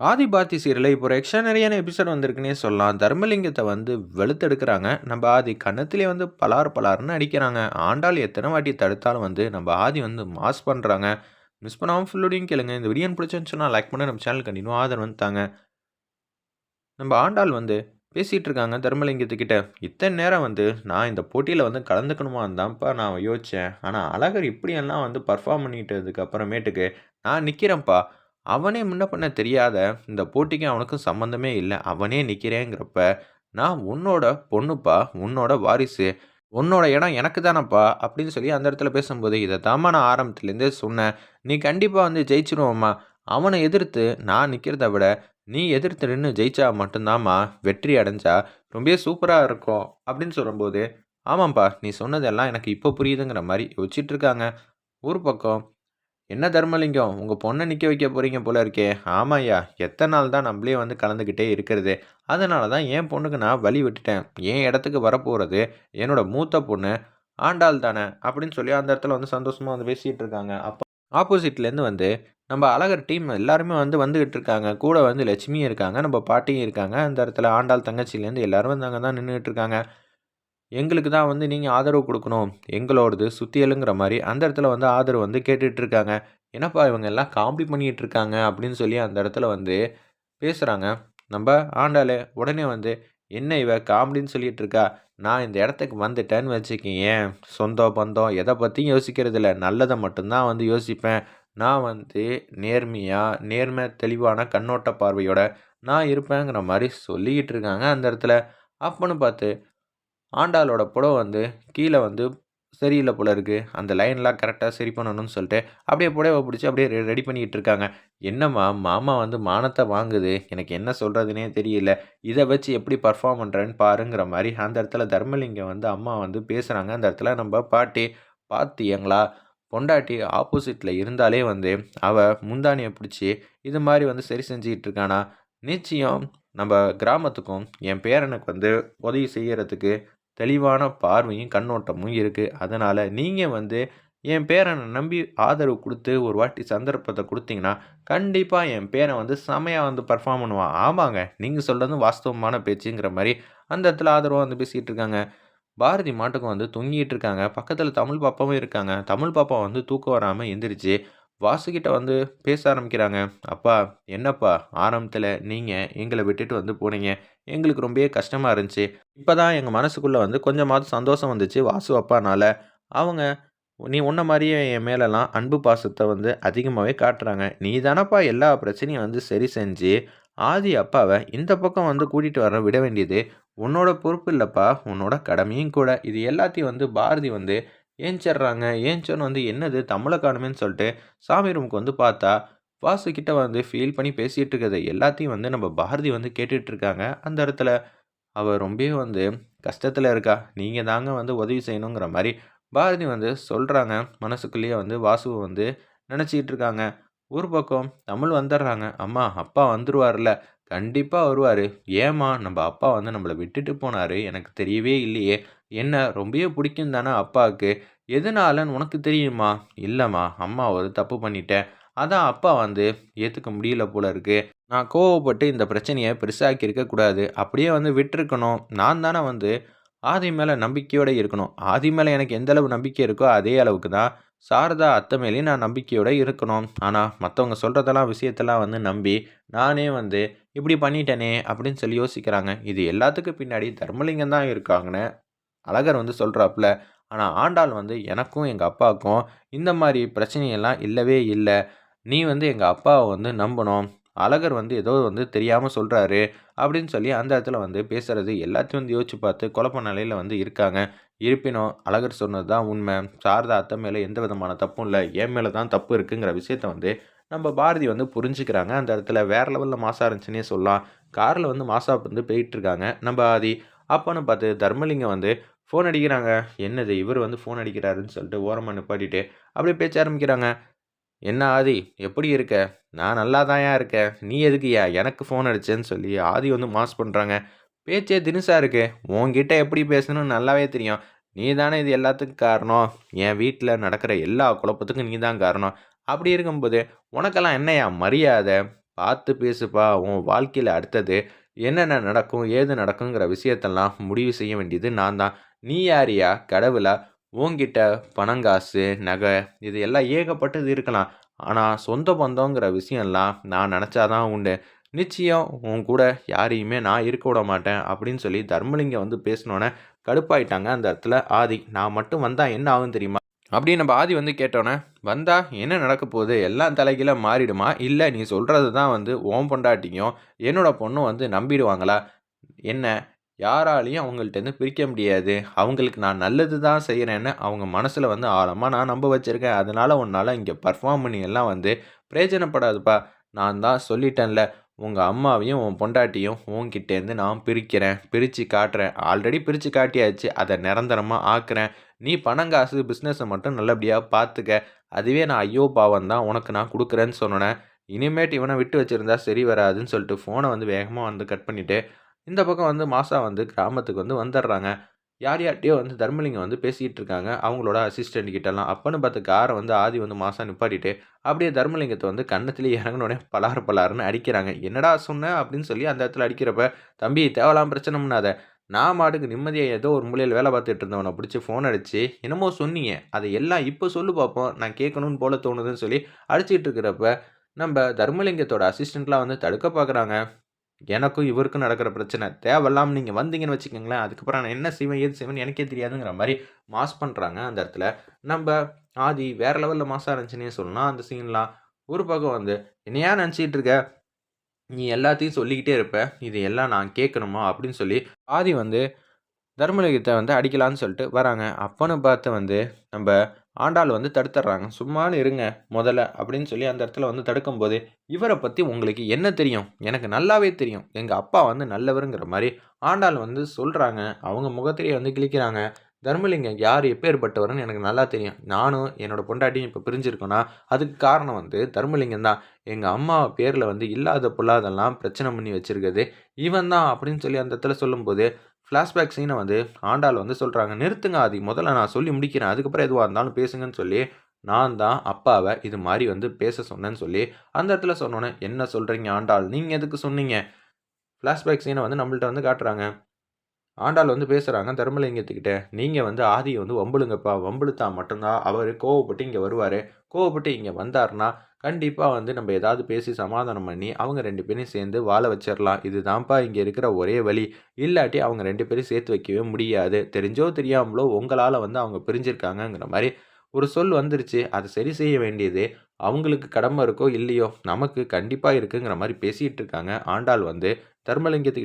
ஆதி பாரதி இப்போ ஒரு எக்ஸ்ட்ரானரியான எபிசோட் வந்திருக்குன்னே சொல்லலாம். தர்மலிங்கத்தை வந்து வெளுத்தெடுக்கிறாங்க நம்ம ஆதி கன்னத்திலே வந்து பலார் பலார்னு அடிக்கிறாங்க. ஆண்டாள் எத்தனை வாட்டி தடுத்தாலும் வந்து நம்ம ஆதி வந்து மாஸ் பண்ணுறாங்க மிஸ் பண்ணாமல் ஃபுல்லோடையும் கேளுங்க. இந்த வீடியோ பிடிச்சிருந்துச்சுன்னா லைக் பண்ணி நம்ம சேனல் கண்டினியூ ஆதரவு வந்துட்டாங்க நம்ம ஆண்டாள் வந்து பேசிகிட்டு இருக்காங்க தர்மலிங்கத்துக்கிட்ட. இத்தனை நேரம் வந்து நான் இந்த போட்டியில் வந்து கலந்துக்கணுமான்னு தான்ப்பா நான் யோசித்தேன் ஆனால் அழகர் இப்படியெல்லாம் வந்து பெர்ஃபார்ம் பண்ணிட்டதுக்கு அப்புறமேட்டுக்கு நான் நிற்கிறேன்ப்பா அவனே முன்ன பண்ண தெரியாத இந்த போட்டிக்கும் அவனுக்கும் சம்மந்தமே இல்லை அவனே நிற்கிறேங்கிறப்ப நான் உன்னோட பொண்ணுப்பா. உன்னோட வாரிசு. உன்னோட இடம் எனக்கு தானப்பா அப்படின்னு சொல்லி அந்த இடத்துல பேசும்போது, இதை தாம்மா நான் ஆரம்பத்துலேருந்தே சொன்னேன். நீ கண்டிப்பாக வந்து ஜெயிச்சிருவோம்மா அவனை எதிர்த்து நான் நிற்கிறத விட, நீ எதிர்த்து நின்று ஜெயிச்சா மட்டும்தாம்மா வெற்றி அடைஞ்சா ரொம்பவே சூப்பராக இருக்கும் அப்படின்னு சொல்லும்போது, ஆமாம்ப்பா நீ சொன்னதெல்லாம் எனக்கு இப்போ புரியுதுங்கிற மாதிரி யோசிச்சுட்டு இருக்காங்க. ஒரு பக்கம் என்ன தர்மலிங்கம் உங்கள் பொண்ணை நிற்க வைக்க போகிறீங்க போல இருக்கே. ஆமாய்யா எத்தனை நாள் தான் நம்மளே வந்து கலந்துக்கிட்டே இருக்கிறது. அதனால தான் என் பொண்ணுக்கு நான் வழி விட்டுட்டேன். என் இடத்துக்கு வரப்போகிறது என்னோடய மூத்த பொண்ணு ஆண்டாள் தானே அப்படின்னு சொல்லி அந்த இடத்துல வந்து சந்தோஷமாக வந்து பேசிகிட்டு இருக்காங்க. அப்போ ஆப்போசிட்லேருந்து வந்து நம்ம அழகர் டீம் எல்லாருமே வந்து வந்துக்கிட்டு இருக்காங்க. கூட வந்து லட்சுமியும் இருக்காங்க. நம்ம பாட்டியும் இருக்காங்க. அந்த இடத்துல ஆண்டாள் தங்கச்சிலேருந்து எல்லாரும் வந்து அங்கே தான் நின்னுட்டு இருக்காங்க. எங்களுக்கு தான் வந்து நீங்கள் ஆதரவு கொடுக்கணும் எங்களோடது சுத்தியலுங்கிற மாதிரி அந்த இடத்துல வந்து ஆதரவு வந்து கேட்டுட்ருக்காங்க என்னப்பா இவங்க எல்லாம் காமெடி பண்ணிட்டு இருக்காங்க அப்படின்னு சொல்லி அந்த இடத்துல வந்து பேசுகிறாங்க நம்ம ஆண்டாளே உடனே வந்து, என்ன இவ காமெடின்னு சொல்லிட்டு இருக்கா. நான் இந்த இடத்துக்கு வந்துட்டேன்னு வச்சுக்கயேன், சொந்தம், பந்தம் எதை பற்றியும் யோசிக்கிறதில்ல. இல்லை நல்லதை மட்டும்தான் வந்து யோசிப்பேன். நான் வந்து நேர்மையாக நேர்மை தெளிவான கண்ணோட்ட பார்வையோட நான் இருப்பேங்கிற மாதிரி சொல்லிக்கிட்டு இருக்காங்க அந்த இடத்துல. அப்பன்னு பார்த்து ஆண்டாளோட புடவை வந்து கீழே வந்து சரியில்லை போல இருக்குது அந்த லைன்லாம் கரெக்டாக சரி பண்ணணும்னு சொல்லிட்டு, அப்படியே புடவை பிடிச்சி அப்படியே ரெடி பண்ணிக்கிட்டு இருக்காங்க. என்னம்மா மாமா வந்து மானத்தை வாங்குது. எனக்கு என்ன சொல்கிறதுனே தெரியல. இதை வச்சு எப்படி பர்ஃபார்ம் பண்ணுறேன்னு பாருங்கிற மாதிரி அந்த இடத்துல தர்மலிங்கம் வந்து அம்மா வந்து பேசுகிறாங்க அந்த இடத்துல நம்ம பாட்டி, "பாத்தியங்களா பொண்டாட்டி ஆப்போசிட்டில் இருந்தாலே வந்து அவள் முந்தானியை பிடிச்சி இது மாதிரி வந்து சரி செஞ்சுக்கிட்டு இருக்கானா, நிச்சயம் நம்ம கிராமத்துக்கும் என் பேரனுக்கு வந்து உதவி செய்கிறதுக்கு தெளிவான பார்வையும், கண்ணோட்டமும் இருக்குது அதனால் நீங்கள் வந்து என் பேரை நம்பி ஆதரவு கொடுத்து ஒரு வாட்டி சந்தர்ப்பத்தை கொடுத்தீங்கன்னா கண்டிப்பாக என் பேரன் வந்து செமையாக வந்து பெர்ஃபார்ம் பண்ணுவான். ஆமாங்க. நீங்கள் சொல்கிறது வாஸ்தவமான பேச்சுங்கிற மாதிரி அந்த இடத்துல ஆதரவாக வந்து பேசிகிட்டு இருக்காங்க. பாரதி மாட்டுக்கும் வந்து தொங்கிட்டு இருக்காங்க. பக்கத்தில் தமிழ் பாப்பாவும் இருக்காங்க. தமிழ் பாப்பா வந்து தூக்கம் வராமல் எந்திரிச்சு, வாசுகிட்ட வந்து பேச ஆரம்பிக்கிறாங்க. "அப்பா, என்னப்பா ஆரம்பத்தில் நீங்கள் எங்களை விட்டுட்டு வந்து போனீங்க. எங்களுக்கு ரொம்பவே கஷ்டமாக இருந்துச்சு. இப்போ தான் எங்கள் மனசுக்குள்ளே வந்து கொஞ்சமாவது சந்தோஷம் வந்துச்சு வாசு அப்பானால் அவங்க நீ உன்ன மாதிரியே என் மேலெல்லாம் அன்பு பாசத்தை வந்து அதிகமாகவே காட்டுறாங்க. நீ தானப்பா எல்லா பிரச்சனையும் வந்து சரி செஞ்சு, ஆதி அப்பாவை இந்த பக்கம் வந்து கூட்டிகிட்டு வர விட வேண்டியது உன்னோட பொறுப்பு இல்லைப்பா உன்னோட கடமையும் கூட." இது எல்லாத்தையும் வந்து பாரதி வந்து ஏஞ்சிடுறாங்க. ஏஞ்சோன வந்து என்னது தமிழை காணுமேன்னு சொல்லிட்டு சாமி ரூமுக்கு வந்து பார்த்தா, வாசுக்கிட்ட வந்து ஃபீல் பண்ணி பேசிகிட்டு இருக்கிறது எல்லாத்தையும் வந்து நம்ம பாரதி வந்து கேட்டுட்டு இருக்காங்க. அந்த இடத்துல அவள் ரொம்பவே வந்து கஷ்டத்தில் இருக்கா. நீங்கள் தாங்க வந்து உதவி செய்யணுங்கிற மாதிரி பாரதி வந்து சொல்கிறாங்க மனசுக்குள்ளேயே வந்து வாசுவை வந்து நினச்சிக்கிட்டு இருக்காங்க. ஒரு பக்கம் தமிழ் வந்துடுறாங்க. அம்மா அப்பா வந்துருவார்ல. கண்டிப்பாக வருவார் ஏம்மா நம்ம அப்பா வந்து நம்மளை விட்டுட்டு போனார் எனக்கு தெரியவே இல்லையே. என்ன ரொம்பவே பிடிக்கும் தானே அப்பாவுக்கு. எதனாலன்னு உனக்கு தெரியுமா? இல்லைம்மா அம்மா ஒரு தப்பு பண்ணிட்டேன். அதான் அப்பா வந்து ஏற்றுக்க முடியல போல இருக்கு. நான் கோவப்பட்டு இந்த பிரச்சனையை பெருசாக்கி இருக்கக்கூடாது. அப்படியே வந்து விட்டுருக்கணும். நான் தானே வந்து ஆதி மேலே நம்பிக்கையோடு இருக்கணும். ஆதி மேலே எனக்கு எந்த அளவு நம்பிக்கை இருக்கோ, அதே அளவுக்கு தான் சாரதா அத்தை மேலேயும் நான் நம்பிக்கையோடு இருக்கணும். ஆனால் மற்றவங்க சொல்கிறதெல்லாம் விஷயத்தெல்லாம் வந்து நம்பி, நானே வந்து இப்படி பண்ணிட்டேனே அப்படின்னு சொல்லி யோசிக்கிறாங்க. இது எல்லாத்துக்கும் பின்னாடி தர்மலிங்கம் தான் இருக்காங்கன்னு அழகர் வந்து சொல்கிறாப்புல ஆனால் ஆண்டாள் வந்து எனக்கும் எங்கள் அப்பாவுக்கும் இந்த மாதிரி பிரச்சனையெல்லாம் இல்லவே இல்லை நீ வந்து எங்கள் அப்பாவை வந்து நம்பணும். அழகர் வந்து ஏதோ வந்து தெரியாமல் சொல்கிறாரு அப்படின்னு சொல்லி அந்த இடத்துல வந்து பேசுகிறது எல்லாத்தையும் வந்து யோசிச்சு பார்த்து குழப்ப நிலையில் வந்து இருக்காங்க. இருப்பினும் அழகர் சொன்னது தான் உண்மை. சாரதா அத்தை மேலே எந்த விதமான தப்பும் இல்லை என் மேலே தான் தப்பு இருக்குங்கிற விஷயத்த வந்து நம்ம பாரதி வந்து புரிஞ்சுக்கிறாங்க. அந்த இடத்துல வேறு லெவலில் மாசாக இருந்துச்சுன்னே சொல்லலாம். காரில் வந்து மாஸா வந்து போயிட்டுருக்காங்க நம்ம ஆதி. அப்போன்னு பார்த்து தர்மலிங்கம் வந்து ஃபோன் அடிக்கிறாங்க. என்னது இவர் வந்து ஃபோன் அடிக்கிறாருன்னு சொல்லிட்டு ஓரமாக நிப்பாட்டிட்டு, அப்படியே பேச்ச ஆரம்பிக்கிறாங்க. "என்ன ஆதி எப்படி இருக்க? நான் நல்லா தான்யா இருக்கேன். நீ எதுக்குயா எனக்கு ஃபோன் அடிச்சேன்னு" சொல்லி ஆதி வந்து மாஸ் பண்ணுறாங்க பேச்சே தினுசா இருக்கு. உன்கிட்ட எப்படி பேசணும்னு நல்லாவே தெரியும். நீ தானே இது எல்லாத்துக்கும் காரணம். என் வீட்டில் நடக்கிற எல்லா குழப்பத்துக்கும் நீ தான் காரணம். அப்படி இருக்கும்போது உனக்கெல்லாம் என்னய்யா மரியாதை? பார்த்து பேசுப்பா உன் வாழ்க்கையில் அடுத்தது என்னென்ன நடக்கும் ஏது நடக்குங்கிற விஷயத்தெல்லாம் முடிவு செய்ய வேண்டியது நான் தான். நீ யாரியா? கடவுளா? உன்கிட்ட பணங்காசு நகை இது எல்லாம் ஏகப்பட்டது இருக்கலாம். ஆனால் சொந்த பந்தங்கிற விஷயம்லாம் நான் நினச்சாதான் உண்டு. நிச்சயம் உன் கூட யாரையுமே நான் இருக்க விட மாட்டேன் அப்படின்னு சொல்லி தர்மலிங்கம் வந்து பேசினோன்னே கடுப்பாயிட்டாங்க அந்த இடத்துல. ஆதி நான் மட்டும் வந்தால் என்ன ஆகும் தெரியுமா? அப்படின்னு நம்ம ஆதி வந்து கேட்டோன்னே வந்தா என்ன நடக்க போகுது? எல்லாம் தலைகீழ மாறிடுமா? இல்லை நீ சொல்கிறது தான் வந்து ஓம் பொண்டாட்டியும் என்னோட பொண்ணும் வந்து நம்பிடுவாங்களா? என்ன? யாராலையும் அவங்கள்ட்டேருந்து பிரிக்க முடியாது. அவங்களுக்கு நான் நல்லது தான் செய்கிறேன்னு அவங்க மனசில் வந்து ஆழமாக நான் நம்ப வச்சுருக்கேன். அதனால் உன்னால் இங்கே பர்ஃபார்ம் பண்ணி எல்லாம் வந்து பிரயோஜனப்படாதுப்பா. நான் தான் சொல்லிட்டேன்ல. உங்கள் அம்மாவையும் உன் பொண்டாட்டியும் உன்கிட்டேருந்து நான் பிரிக்கிறேன் பிரித்து காட்டுறேன். ஆல்ரெடி பிரித்து காட்டியாச்சு. அதை நிரந்தரமாக ஆக்குறேன். நீ பணம் காசு பிஸ்னஸை மட்டும் நல்லபடியாக பார்த்துக்க அதுவே நான் ஐயோ பாவம் தான் உனக்கு நான் கொடுக்குறேன்னு சொன்னேன். இனிமேட்டு இவனை விட்டு வச்சுருந்தா சரி வராதுன்னு சொல்லிட்டு ஃபோனை வந்து வேகமாக வந்து கட் பண்ணிவிட்டு இந்த பக்கம் வந்து மாசா வந்து கிராமத்துக்கு வந்து வந்துடுறாங்க. யார் யார்கிட்டயோ வந்து தர்மலிங்கம் வந்து பேசிக்கிட்டு இருக்காங்க அவங்களோட அசிஸ்டண்ட் கிட்டலாம். அப்போன்னு பார்த்து காரை வந்து ஆதி வந்து மாதம் நிப்பாட்டிட்டு அப்படியே தர்மலிங்கத்தை வந்து கன்னத்துலேயே இறங்கினோடனே பலாறு பலாருன்னு அடிக்கிறாங்க. என்னடா சொன்ன? அப்படின்னு சொல்லி அந்த இடத்துல அடிக்கிறப்ப தம்பி தேவலாம் பிரச்சனை பண்ணாத. நான் மாட்டுக்கு நிம்மதியாக ஏதோ ஒரு மூலையில் வேலை பார்த்துட்டு இருந்தவனை பிடிச்சி ஃபோன் அடித்து என்னமோ சொன்னீங்க. அதை எல்லாம் இப்போ சொல்லு பார்ப்போம் நான் கேட்கணும்னு போல தோணுதுன்னு சொல்லி அடிச்சிட்டு இருக்கிறப்ப நம்ம தர்மலிங்கத்தோட அசிஸ்டண்ட்லாம் வந்து தடுக்க பார்க்குறாங்க. எனக்கும் இவருக்கும் நடக்கிற பிரச்சனை. தேவையில்லாமல் நீங்கள் வந்தீங்கன்னு வச்சுக்கோங்களேன் அதுக்கப்புறம் நான் என்ன செய்வேன் ஏது செய்வேன் எனக்கே தெரியாதுங்கிற மாதிரி மாஸ் பண்ணுறாங்க அந்த இடத்துல. நம்ம ஆதி வேறு லெவலில் மாசாக இருந்துச்சுன்னே சொல்லலாம். அந்த சீன்லாம் ஒரு பக்கம் வந்து என்னையா நினச்சிக்கிட்டு இருக்க? நீ எல்லாத்தையும் சொல்லிக்கிட்டே இருப்ப. இது எல்லாம் நான் கேட்கணுமா? அப்படின்னு சொல்லி ஆதி வந்து தர்மலிங்கத்தை வந்து அடிக்கலான்னு சொல்லிட்டு வராங்க. அப்போன்னு பார்த்து வந்து நம்ம ஆண்டாள் வந்து தடுத்துட்றாங்க சும்மானு இருங்க முதல்ல அப்படின்னு சொல்லி அந்த இடத்துல வந்து தடுக்கும்போது இவரை பற்றி உங்களுக்கு என்ன தெரியும்? எனக்கு நல்லாவே தெரியும். எங்கள் அப்பா வந்து நல்லவருங்கிற மாதிரி ஆண்டாள் வந்து சொல்கிறாங்க அவங்க முகத்திலேயே வந்து கிழிக்கிறாங்க. தர்மலிங்கம் யார் எப்பேற்பட்டவர்னு எனக்கு நல்லா தெரியும். நானும் என்னோட பொண்டாட்டியும் இப்போ பிரிஞ்சிருக்கோன்னா அதுக்கு காரணம் வந்து தர்மலிங்கம் தான். எங்கள் அம்மா பேரில் வந்து இல்லாத பொல்லாதெல்லாம் பிரச்சனை பண்ணி வச்சுருக்குது. இவன் தான் அப்படின்னு சொல்லி அந்த இடத்துல சொல்லும்போது ஃப்ளாஷ்பேக் சீனை வந்து ஆண்டாள் வந்து சொல்கிறாங்க நிறுத்துங்க ஆதி முதல்ல நான் சொல்லி முடிக்கிறேன். அதுக்கப்புறம் எதுவாக இருந்தாலும் பேசுங்கன்னு சொல்லி நான் தான் அப்பாவை இது மாதிரி வந்து பேச சொன்னேன்னு சொல்லி அந்த இடத்துல சொன்னோன்னே என்ன சொல்கிறீங்க ஆண்டாள்? நீங்கள் எதுக்கு சொன்னீங்க? ஃப்ளாஷ்பேக் சீனை வந்து நம்மள்ட்ட வந்து காட்டுறாங்க. ஆண்டாள் வந்து பேசுகிறாங்க தர்மலிங்கத்துக்கிட்ட நீங்கள் வந்து ஆதியை வந்து வம்புழுங்கப்பா வம்புழுத்தா மட்டும்தான். அவர் கோவப்பட்டு இங்கே வருவார். கோவப்பட்டு இங்கே வந்தார்னா கண்டிப்பாக வந்து நம்ம ஏதாவது பேசி சமாதானம் பண்ணி அவங்க ரெண்டு பேரையும் சேர்ந்து வாழ வச்சிடலாம் இதுதான்ப்பா இங்கே இருக்கிற ஒரே வழி. இல்லாட்டி அவங்க ரெண்டு பேரும் சேர்த்து வைக்கவே முடியாது. தெரிஞ்சோ தெரியாமலோ உங்களால் வந்து அவங்க பிரிஞ்சிருக்காங்கங்கிற மாதிரி ஒரு சொல் வந்துருச்சு. அதை சரி செய்ய வேண்டியது அவங்களுக்கு கடமை இருக்கோ இல்லையோ நமக்கு கண்டிப்பாக இருக்குங்கிற மாதிரி பேசிகிட்டு இருக்காங்க. ஆண்டாள் வந்து தர்மலிங்கத்துக்கு